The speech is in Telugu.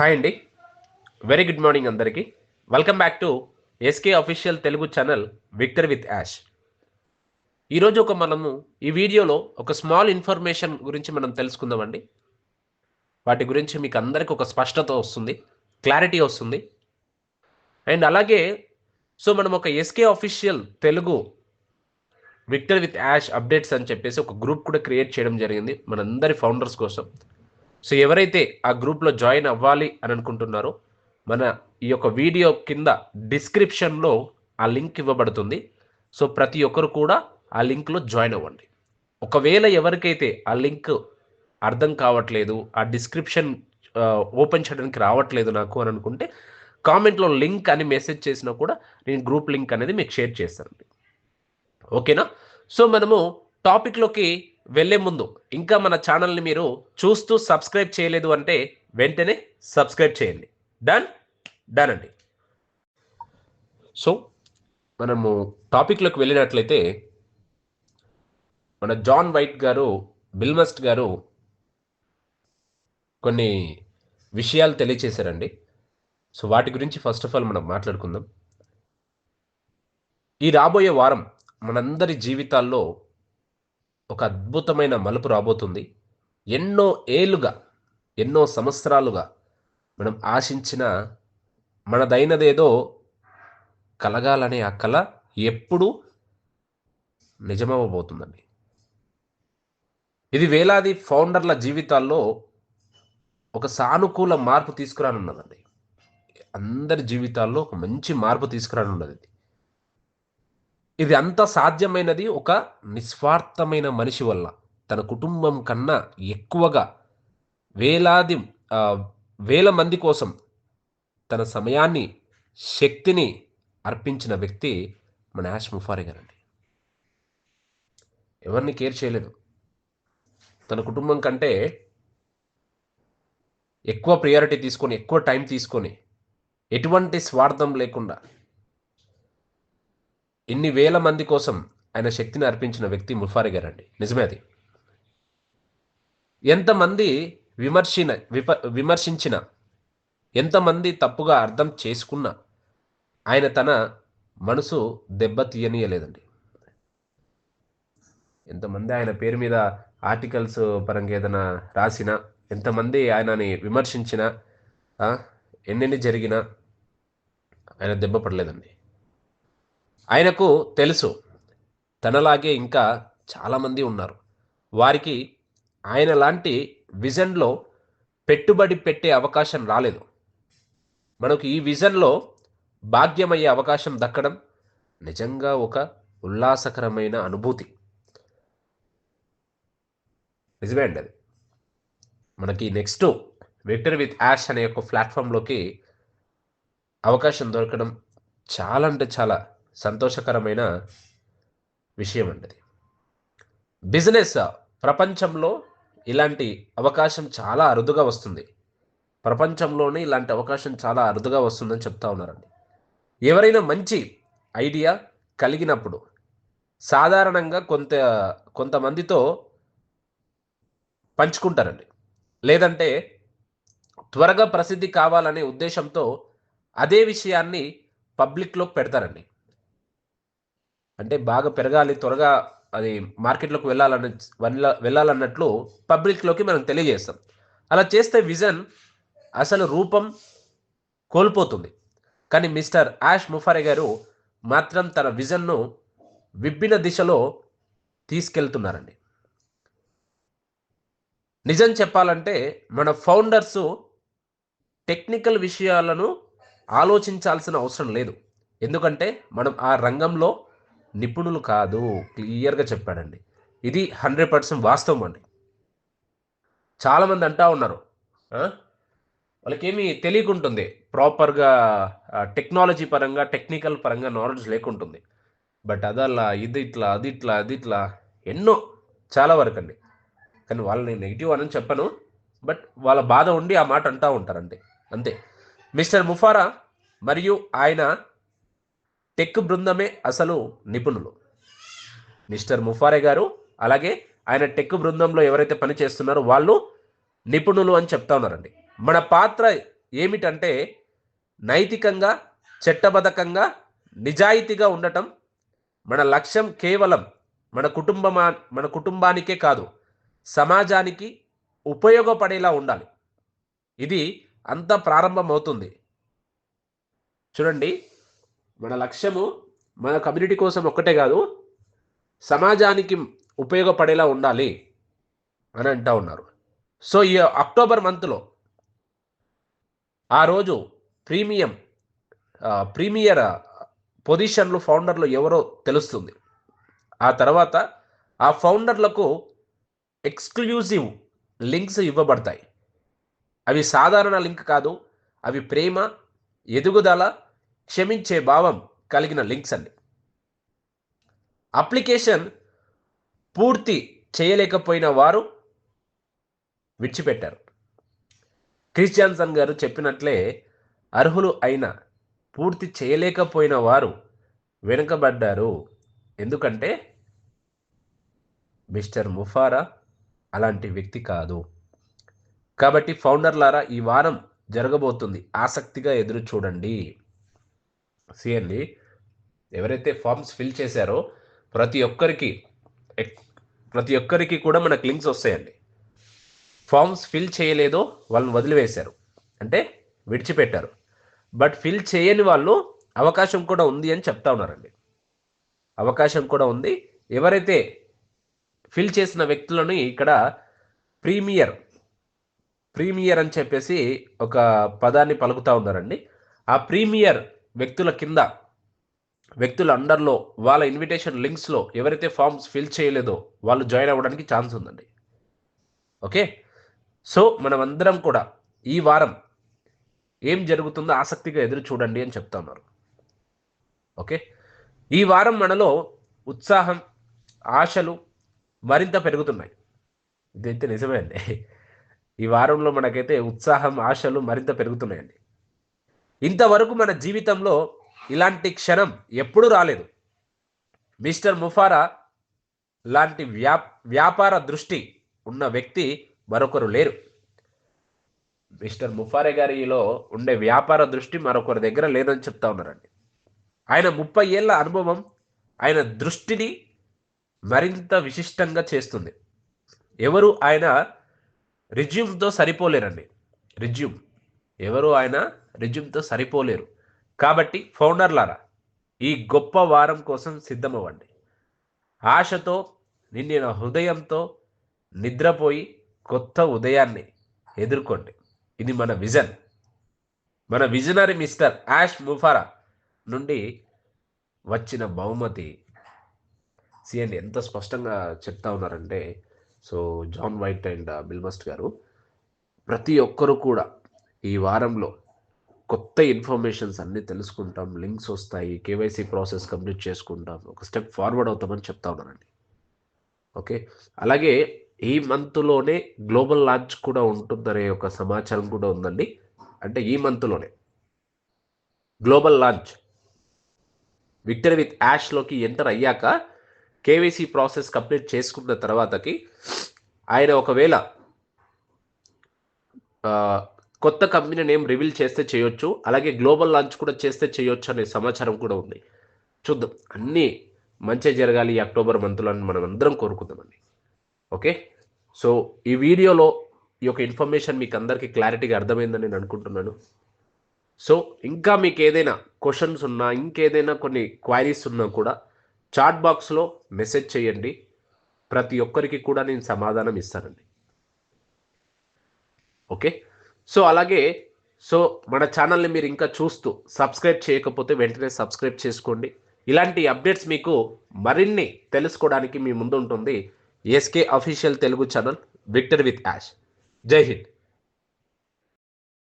హాయ్ అండి. వెరీ గుడ్ మార్నింగ్ అందరికీ. Welcome back to SK official Telugu channel victor with Yash ఈరోజు ఒక మనము ఈ వీడియోలో ఒక స్మాల్ ఇన్ఫర్మేషన్ గురించి మనం తెలుసుకుందామండి. వాటి గురించి మీకు అందరికీ ఒక స్పష్టత వస్తుంది క్లారిటీ వస్తుంది. అండ్ అలాగే సో మనం ఒక SK official Telugu victor with Yash updates అని చెప్పేసి ఒక గ్రూప్ కూడా క్రియేట్ చేయడం జరిగింది మనందరి ఫౌండర్స్ కోసం. సో ఎవరైతే ఆ గ్రూప్లో జాయిన్ అవ్వాలి అని అనుకుంటున్నారో మన ఈ యొక్క వీడియో కింద డిస్క్రిప్షన్లో ఆ లింక్ ఇవ్వబడుతుంది. సో ప్రతి ఒక్కరు కూడా ఆ లింక్లో జాయిన్ అవ్వండి. ఒకవేళ ఎవరికైతే ఆ లింక్ అర్థం కావట్లేదు ఆ డిస్క్రిప్షన్ ఓపెన్ చేయడానికి రావట్లేదు నాకు అని అనుకుంటే కామెంట్లో లింక్ అని మెసేజ్ చేసినా కూడా నేను గ్రూప్ లింక్ అనేది మీకు షేర్ చేస్తానండి. ఓకేనా? సో మనము టాపిక్లోకి వెళ్ళే ముందు ఇంకా మన ఛానల్ని మీరు చూస్తూ సబ్స్క్రైబ్ చేయలేదు అంటే వెంటనే సబ్స్క్రైబ్ చేయండి. డన్ డన్ అండి. సో మనము టాపిక్లోకి వెళ్ళినట్లయితే మన జాన్ వైట్ గారు బిల్మస్ట్ గారు కొన్ని విషయాలు తెలియచేశారండి. సో వాటి గురించి ఫస్ట్ ఆఫ్ ఆల్ మనం మాట్లాడుకుందాం. ఈ రాబోయే వారం మనందరి జీవితాల్లో ఒక అద్భుతమైన మలుపు రాబోతుంది. ఎన్నో ఏళ్ళుగా ఎన్నో సంవత్సరాలుగా మనం ఆశించిన మనదైనదేదో కలగాలనే ఆ కళ ఎప్పుడు నిజమవ్వబోతుందండి. ఇది వేలాది ఫౌండర్ల జీవితాల్లో ఒక సానుకూల మార్పు తీసుకురానున్నదండి. అందరి జీవితాల్లో ఒక మంచి మార్పు తీసుకురానున్నది ఇది అంత సాధ్యమైనది ఒక నిస్వార్థమైన మనిషి వల్ల. తన కుటుంబం కన్నా ఎక్కువగా వేలాది వేల మంది కోసం తన సమయాన్ని శక్తిని అర్పించిన వ్యక్తి మన యాష్ ముఫారి గారండి. ఎవరిని కేర్ చేయలేదు. తన కుటుంబం కంటే ఎక్కువ ప్రియారిటీ తీసుకొని ఎక్కువ టైం తీసుకొని ఎటువంటి స్వార్థం లేకుండా ఇన్ని వేల మంది కోసం ఆయన శక్తిని అర్పించిన వ్యక్తి ముఫారి గారండి. నిజమే అది. ఎంతమంది విమర్శిన విప విమర్శించిన ఎంతమంది తప్పుగా అర్థం చేసుకున్నా ఆయన తన మనసు దెబ్బ తీయనీయలేదండి. ఎంతమంది ఆయన పేరు మీద ఆర్టికల్స్ పరంగా ఏదైనా రాసినా ఎంతమంది ఆయనని విమర్శించినా ఎన్నెన్ని జరిగినా ఆయన దెబ్బ పడలేదండి. ఆయనకు తెలుసు. తనలాగే ఇంకా చాలామంది ఉన్నారు. వారికి ఆయన లాంటి విజన్లో పెట్టుబడి పెట్టే అవకాశం రాలేదు. మనకు ఈ విజన్లో భాగ్యమయ్యే అవకాశం దక్కడం నిజంగా ఒక ఉల్లాసకరమైన అనుభూతి. నిజమే అండి అది. మనకి నెక్స్ట్ విక్టర్ విత్ యాష్ అనే ఒక ప్లాట్ఫామ్లోకి అవకాశం దొరకడం చాలా అంటే చాలా సంతోషకరమైన విషయం అండి అది బిజినెస్ ప్రపంచంలో ఇలాంటి అవకాశం చాలా అరుదుగా వస్తుంది. ప్రపంచంలోనే ఇలాంటి అవకాశం చాలా అరుదుగా వస్తుందని చెప్తా ఉన్నారండి. ఎవరైనా మంచి ఐడియా కలిగినప్పుడు సాధారణంగా కొంత కొంతమందితో పంచుకుంటారండి. లేదంటే త్వరగా ప్రసిద్ధి కావాలనే ఉద్దేశంతో అదే విషయాన్ని పబ్లిక్లో పెడతారండి. అంటే బాగా పెరగాలి త్వరగా అది మార్కెట్లోకి వెళ్ళాలన్న వెళ్ళ- వెళ్ళాలన్నట్లు పబ్లిక్లోకి మనం తెలియజేస్తాం. అలా చేస్తే విజన్ అసలు రూపం కోల్పోతుంది. కానీ మిస్టర్ యాష్ ముఫారే గారు మాత్రం తన విజన్ను విభిన్న దిశలో తీసుకెళ్తున్నారండి. నిజం చెప్పాలంటే మన ఫౌండర్స్ టెక్నికల్ విషయాలను ఆలోచించాల్సిన అవసరం లేదు. ఎందుకంటే మనం ఆ రంగంలో నిపుణులు కాదు క్లియర్గా చెప్పాడండి. ఇది హండ్రెడ్ పర్సెంట్ వాస్తవం అండి. చాలామంది అంటా ఉన్నారు. ఆ? వాళ్ళకేమీ తెలియకుంటుంది. ప్రాపర్గా టెక్నాలజీ పరంగా టెక్నికల్ పరంగా నాలెడ్జ్ లేకుంటుంది. బట్ అదల్లా ఇది ఇట్లా అది ఇట్లా అది ఇట్లా ఎన్నో చాలా వరకు అండి. కానీ వాళ్ళని నెగిటివ్ అని చెప్పను. బట్ వాళ్ళ బాధ ఉండి ఆ మాట అంటూ ఉంటారండి. అంతే. మిస్టర్ ముఫారా మరియు ఆయన టెక్ బృందమే అసలు నిపుణులు. మిస్టర్ ముఫారే గారు అలాగే ఆయన టెక్ బృందంలో ఎవరైతే పని చేస్తున్నారో వాళ్ళు నిపుణులు అని చెప్తా ఉన్నారండి. మన పాత్ర ఏమిటంటే నైతికంగా చట్టబద్ధకంగా నిజాయితీగా ఉండటం. మన లక్ష్యం కేవలం మన కుటుంబమా మన కుటుంబానికే కాదు సమాజానికి ఉపయోగపడేలా ఉండాలి. ఇది అంత ప్రారంభమవుతుంది. చూడండి మన లక్ష్యము మన కమ్యూనిటీ కోసం ఒక్కటే కాదు సమాజానికి ఉపయోగపడేలా ఉండాలి అని అంటూ ఉన్నారు. సో ఈ అక్టోబర్ మంత్లో ఆ రోజు ప్రీమియం ప్రీమియర్ పొజిషన్లు ఫౌండర్లు ఎవరో తెలుస్తుంది. ఆ తర్వాత ఆ ఫౌండర్లకు ఎక్స్క్లూజివ్ లింక్స్ ఇవ్వబడతాయి. అవి సాధారణ లింక్ కాదు అవి ప్రేమ ఎదుగుదల క్షమించే భావం కలిగిన లింక్స్ అండి. అప్లికేషన్ పూర్తి చేయలేకపోయిన వారు విడిచిపెట్టారు. క్రిస్టియాన్సన్ గారు చెప్పినట్లే అర్హులు అయిన పూర్తి చేయలేకపోయిన వారు వెనుకబడ్డారు. ఎందుకంటే మిస్టర్ ముఫారా అలాంటి వ్యక్తి కాదు. కాబట్టి ఫౌండర్లారా ఈ వారం జరగబోతుంది. ఆసక్తిగా ఎదురు చూడండి సిఎండి ఎవరైతే ఫామ్స్ ఫిల్ చేశారో ప్రతి ఒక్కరికి ఎక్- ప్రతి ఒక్కరికి కూడా మనకు లింక్స్ వస్తాయండి. ఫామ్స్ ఫిల్ చేయలేదో వాళ్ళని వదిలివేశారు. అంటే విడిచిపెట్టారు. బట్ ఫిల్ చేయని వాళ్ళు అవకాశం కూడా ఉంది అని చెప్తా ఉన్నారండి. అవకాశం కూడా ఉంది. ఎవరైతే ఫిల్ చేసిన వ్యక్తులను ఇక్కడ ప్రీమియర్ ప్రీమియర్ అని చెప్పేసి ఒక పదాన్ని పలుకుతా ఉన్నారండి. ఆ ప్రీమియర్ వ్యక్తుల కింద వ్యక్తుల అండర్లో వాళ్ళ ఇన్విటేషన్ లింక్స్లో ఎవరైతే ఫామ్స్ ఫిల్ చేయలేదో వాళ్ళు జాయిన్ అవ్వడానికి ఛాన్స్ ఉందండి. ఓకే? సో మనమందరం కూడా ఈ వారం ఏం జరుగుతుందో ఆసక్తిగా ఎదురు చూడండి అని చెప్తా ఉన్నారు. ఓకే? ఈ వారం మనలో ఉత్సాహం ఆశలు మరింత పెరుగుతున్నాయి. ఇదైతే నిజమే అండి. ఈ వారంలో మనకైతే ఉత్సాహం ఆశలు మరింత పెరుగుతున్నాయండి. ఇంతవరకు మన జీవితంలో ఇలాంటి క్షణం ఎప్పుడూ రాలేదు. మిస్టర్ ముఫారా లాంటి వ్యా వ్యాపార దృష్టి ఉన్న వ్యక్తి మరొకరు లేరు. మిస్టర్ ముఫారే గారిలో ఉండే వ్యాపార దృష్టి మరొకరి దగ్గర లేదని చెప్తా ఉన్నారండి. ఆయన ముప్పై ఏళ్ళ అనుభవం ఆయన దృష్టిని మరింత విశిష్టంగా చేస్తుంది. ఎవరు ఆయన రిజ్యూమ్తో సరిపోలేరండి. రిజ్యూమ్ ఎవరు ఆయన రెజ్యూమ్తో సరిపోలేరు. కాబట్టి ఫౌండర్లారా ఈ గొప్ప వారం కోసం సిద్ధమవ్వండి. ఆశతో నిండిన హృదయంతో నిద్రపోయి కొత్త ఉదయాన్ని ఎదుర్కోండి. ఇది మన విజన్. మన విజనరీ మిస్టర్ యాష్ ముఫారా నుండి వచ్చిన బహుమతి. సిఎండి ఎంత స్పష్టంగా చెప్తా ఉన్నారంటే సో జాన్ వైట్ అండ్ బిల్మస్ట్ గారు ప్రతి ఒక్కరు కూడా ఈ వారంలో కొత్త ఇన్ఫర్మేషన్స్ అన్నీ తెలుసుకుంటాం లింక్స్ వస్తాయి కేవైసీ ప్రాసెస్ కంప్లీట్ చేసుకుంటాం ఒక స్టెప్ ఫార్వర్డ్ అవుతామని చెప్తా ఉన్నానండి. ఓకే? అలాగే ఈ మంత్లోనే గ్లోబల్ లాంచ్ కూడా ఉంటుందనే ఒక సమాచారం కూడా ఉందండి. అంటే ఈ మంత్లోనే గ్లోబల్ లాంచ్. విక్టరీ విత్ యాష్లోకి ఎంటర్ అయ్యాక కేవైసీ ప్రాసెస్ కంప్లీట్ చేసుకున్న తర్వాతకి ఆయన ఒకవేళ కొత్త కంపెనీ నేమ్ రివీల్ చేస్తే చేయొచ్చు అలాగే గ్లోబల్ లాంచ్ కూడా చేస్తే చేయొచ్చు అనే సమాచారం కూడా ఉంది. చూద్దాం. అన్నీ మంచి జరగాలి ఈ అక్టోబర్ మంత్లో అని మనం అందరం కోరుకుందామండి. ఓకే? సో ఈ వీడియోలో ఈ యొక్క ఇన్ఫర్మేషన్ మీకు అందరికీ క్లారిటీగా అర్థమైందని నేను అనుకుంటున్నాను. సో ఇంకా మీకు ఏదైనా క్వశ్చన్స్ ఉన్నా ఇంకేదైనా కొన్ని క్వైరీస్ ఉన్నా కూడా చాట్ బాక్స్లో మెసేజ్ చేయండి. ప్రతి ఒక్కరికి కూడా నేను సమాధానం ఇస్తానండి. ఓకే? సో అలాగే సో మన ఛానల్ని మీరు ఇంకా చూస్తూ సబ్స్క్రైబ్ చేయకపోతే వెంటనే సబ్స్క్రైబ్ చేసుకోండి. ఇలాంటి అప్డేట్స్ మీకు మరిన్ని తెలుసుకోవడానికి మీ ముందు ఉంటుంది. SK official Telugu channel victor with Yash. Jai Hind.